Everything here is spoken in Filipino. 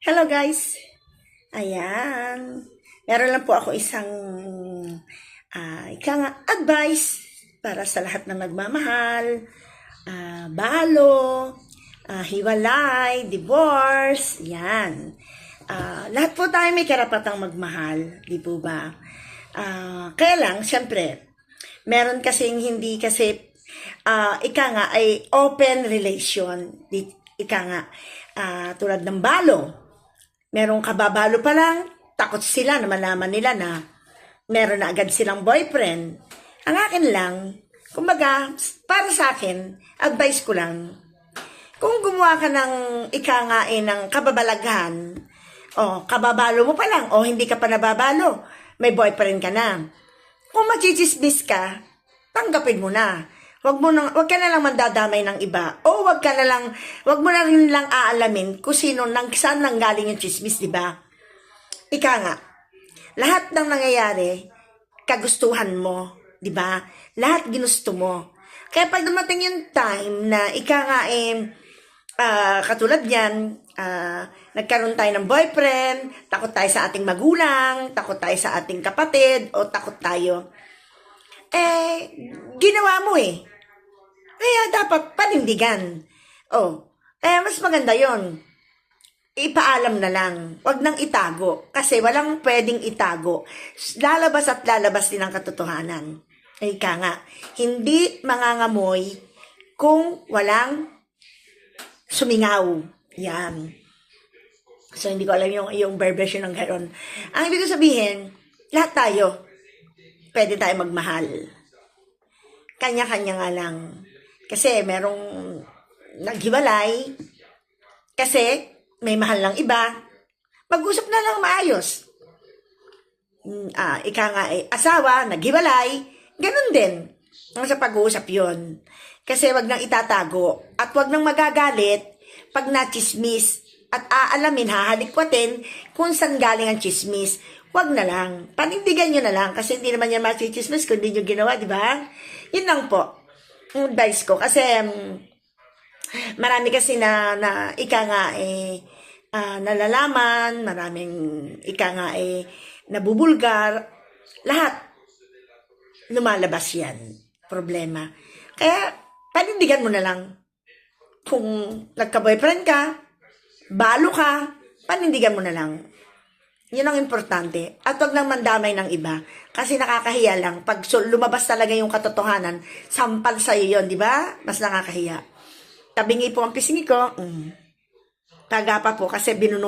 Hello guys! Ayan. Meron lang po ako isang ah ika nga, advice para sa lahat ng nagmamahal, ah, balo, ah, hiwalay, divorce, yan. Ah, lahat po tayo may karapatang magmahal, di po ba? Ah, kaya lang, syempre, meron kasing hindi kasi ah ika nga ay open relation. Ika nga, ah, tulad ng balo, merong kababalo pa lang, takot sila na malaman nila na meron na agad silang boyfriend. Ang akin lang, kumbaga, para sa akin, advice ko lang, kung gumawa ka ng ika nga eh, ng kababalaghan, o kababalo mo pa lang, o hindi ka pa nababalo, may boyfriend ka na. Kung machichismis ka, tanggapin mo na. Wag mo nang wag ka na lang mandadamay ng iba. O wag ka na lang wag mo na rin lang aalamin kung sino nang saan nanggaling yung chismis, di ba? Ika nga. Lahat ng nangyayari kagustuhan mo, di ba? Lahat ginusto mo. Kaya pag dumating yung time na ika nga eh ah, katulad yan, ah, nagkaroon tayo ng boyfriend, takot tayo sa ating magulang, takot tayo sa ating kapatid, o takot tayo eh, ginawa mo eh. Kaya dapat panindigan. Oh, eh, mas maganda yon. Ipaalam na lang. Huwag nang itago. Kasi walang pwedeng itago. Lalabas at lalabas din ang katotohanan. Ika nga, hindi mangangamoy kung walang sumingaw. Yan. So, hindi ko alam yung, yung version ng garon. Ang ibig sabihin, lahat tayo, pwede tayo magmahal. Kanya-kanya nga lang. Kasi merong naghiwalay, kasi may mahal ng iba, mag-usap na lang maayos. Mm, Ah, ika nga eh, asawa, naghiwalay, ganun din. Sa pag-uusap yon Kasi wag nang itatago at wag nang magagalit pag nachismis at aalamin, hahalikwatin kung saan galing ang chismis. Wag na lang. Panindigan nyo na lang kasi hindi naman yan machismis kung hindi nyo ginawa, di ba? Yun lang po. Ang advice ko. Kasi um, marami kasi na, na ika nga eh, ah, nalalaman, maraming ika nga eh, nabubulgar. Lahat lumalabas yan. Problema. Kaya, panindigan mo na lang. Kung nagka-boyfriend ka, balo ka, panindigan mo na lang. Yun ang importante. At wag nang mandamay ng iba. Kasi nakakahiya lang. Pag lumabas talaga yung katotohanan, sampal sa'yo yun, di ba? Mas nakakahiya. Tabingi po ang pisngi ko. Mm. Taga pa po kasi binuno